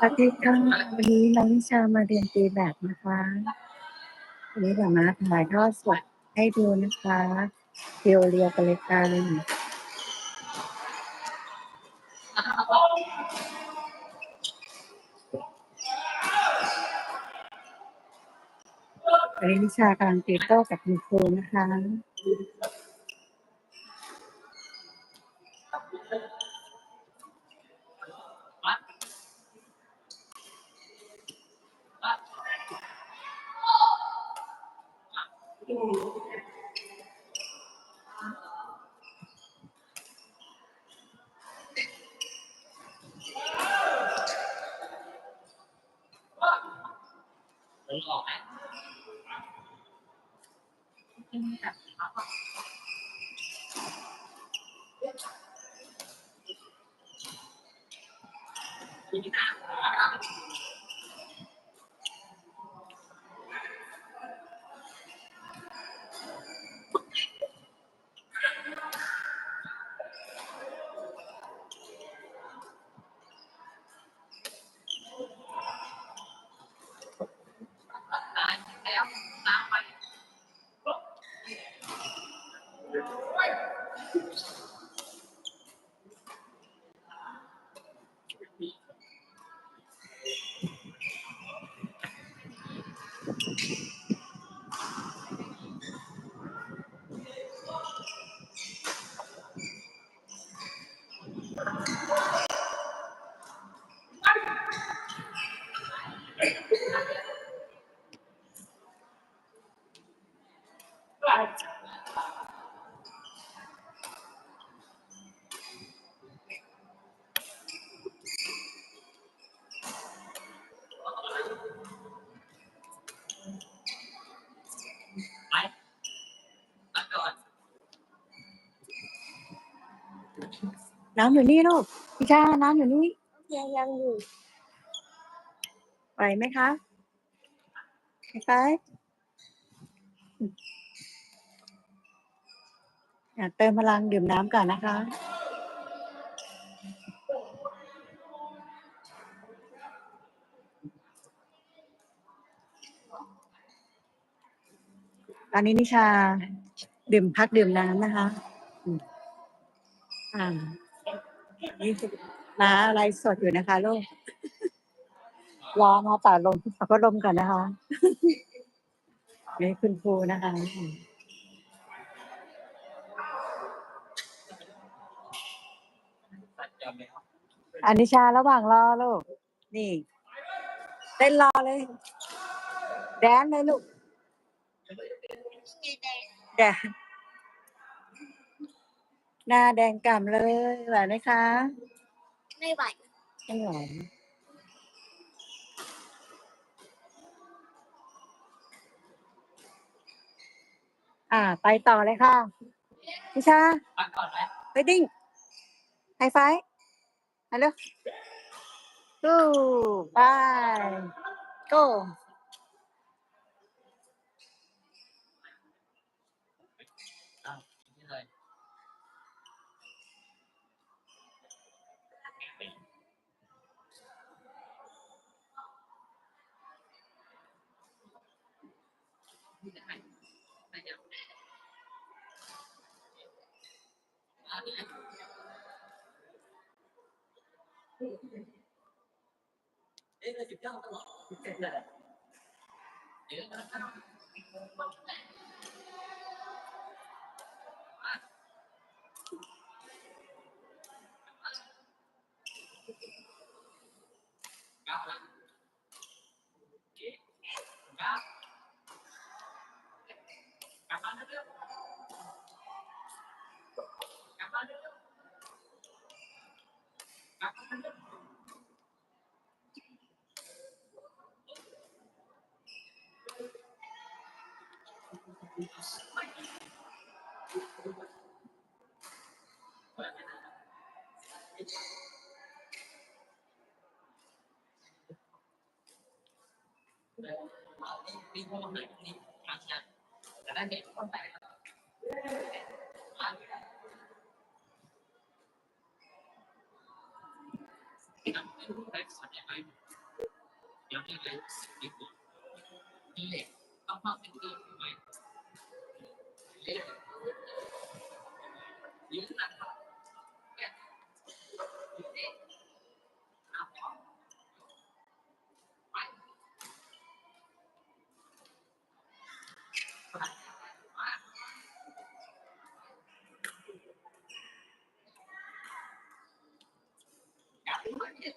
สวัสดีค่ะวันนี้น้องนิชามาเรียนตีแบบนะคะวันนี้เดี๋ยวมาถ่ายทอดสดให้ดูนะคะเรียวเรียวกันเลยกันวันนี้นิชากำลังตีโต้กับคุณครูนะคะ ออกไหม Right. น้ำอยู่นี่ลูกนิชาน้ำอยู่นี่ยังยังอยู่ไหวไหมคะไปอะเติมพลังดื่มน้ำก่อนนะคะตอนนี้นิชาดื่มพักดื่มน้ำนะคะอืมอ่า นี่คือน้าไลฟ์สดอยู่นะคะลูกรอมาต่าลมเอาก็ลมก่อนนะคะนี่คุณครูนะคะอันนิชาระหว่างรอลูก นี่เต้นรอเลย แดนเลยลูกแดง หน้าแดงกล่ำเลยไหวไหมคะ ไม่ไหวไม่ไหวอ่า ไปต่อเลยค่ะพิชาพักก่อนไหมไปดิ้งไฮไฟว์ฮัลโหลกูไป go إيه ๆปีนเข้ามหน่อยนี่ทางยังจะได้ไม่ต้องแตกไม่รู้ใครสอนยังไงแล้วมีอะไรสิ่งที่ผมมีเหล็กต้องควาเป็นที่ใ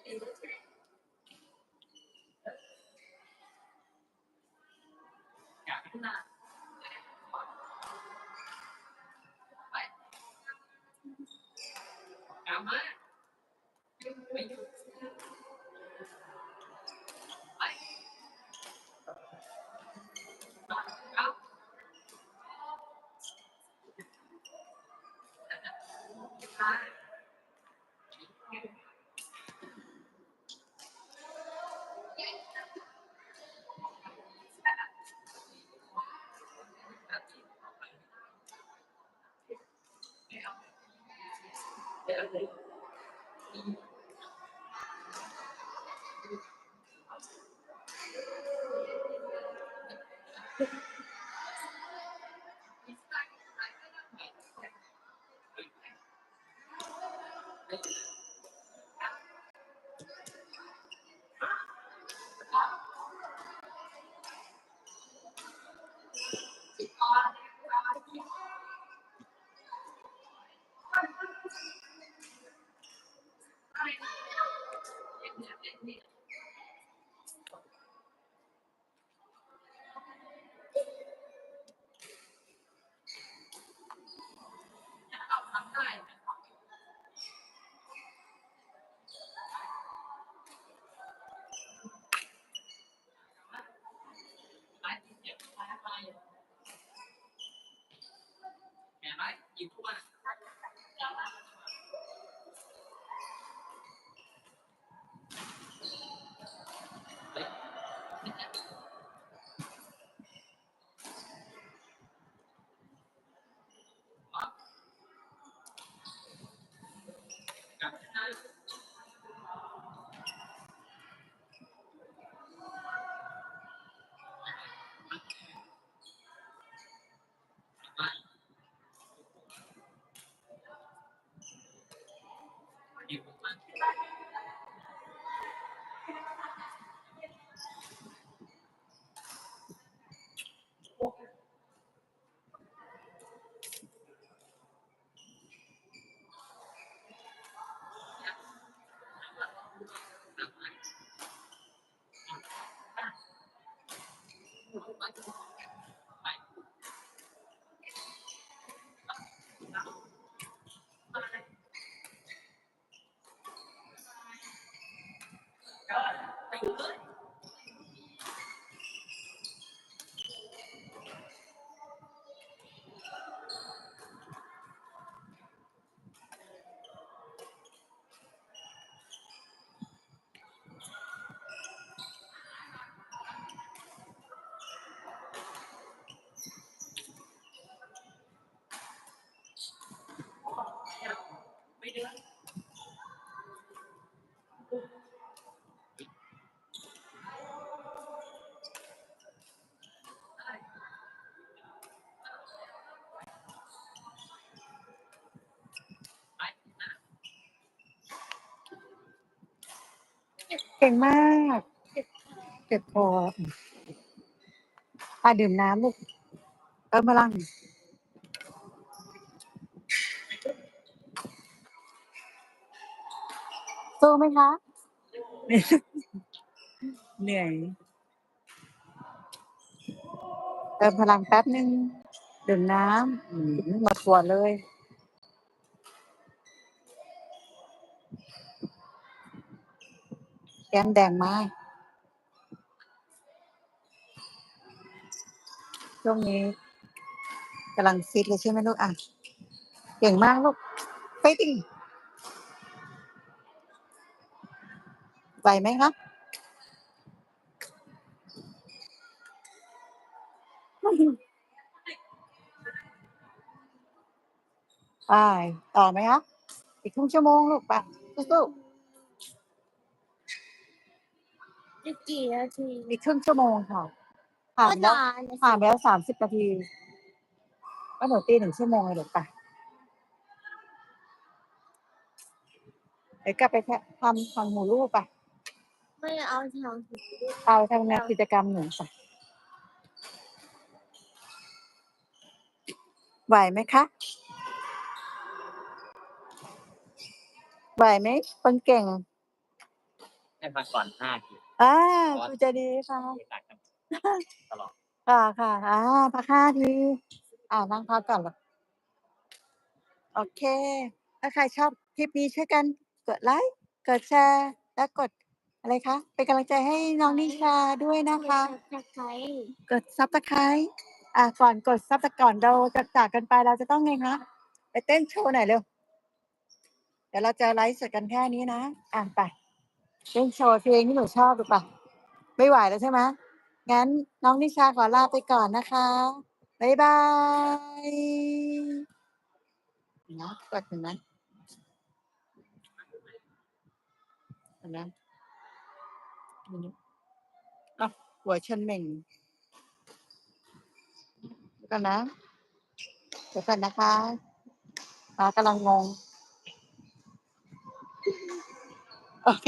it looks great. เดี๋ยว people. เก่งมาก เก็บพออะดื่มน้ำลูกเติมพลัง สู้ไหมคะ เหนื่อยเติมพลังแป๊บนึงดื่มน้ำอืมหมดขวดเลย แก้มแดงมากช่วงนี้กำลังฟิตเลยใช่ไหมลูกอะ เก่งมากลูกไปดิ ไหวไหมครับไปต่อไหมครับอีกครึ่งชั่วโมงลูกไปสู้ๆจะกี่นาทีอีกครึ่งชั่วโมงค่ะผ่านก็แล้วนานนะผ่านไปแล้วสามสิบนาทีก็หนูตีหนึ่งชั่วโมงเลยเดี๋ยวไปเดี๋ยวกลับไปแค่ทำทำหมูลูกไป ไม่เอาทางเอาทำงานกิจกรรมหนูไปไหวไหมคะ ไหวไหมคนเก่งให้พักก่อนห้าทีอ่ากูจะดีค่ะไปตักกันตลอดค่ะค่ะอ่าพักห้าที อ่านั่งพักก่อนเหรอโอเค ถ้าใครชอบคลิปนี้ช่วยกัน กดไลค์ กดแชร์ และกด อะไรคะ เป็นกำลังใจให้น้องนิชาด้วยนะคะจะใช้กดซับสไครต์อ่าก่อนกดซับสก่อนเราจะจากกันไปเราจะต้องไงคะไปเต้นโชว์หน่อยเร็ว เดี๋ยวเราจะไลฟ์สดกันแค่นี้นะอะไปเต้นโชว์เพลงที่หนูชอบหรือเปล่าไม่ไหวแล้วใช่ไหมงั้นน้องนิชาขอลาไปก่อนนะคะบ๊ายบายนะกดถึงนั้นเห็นไหมนี่ อะหัวเชนเหม่งเดี๋ยวกันนะ เดี๋ยวกันนะคะมากำลังงง โอเค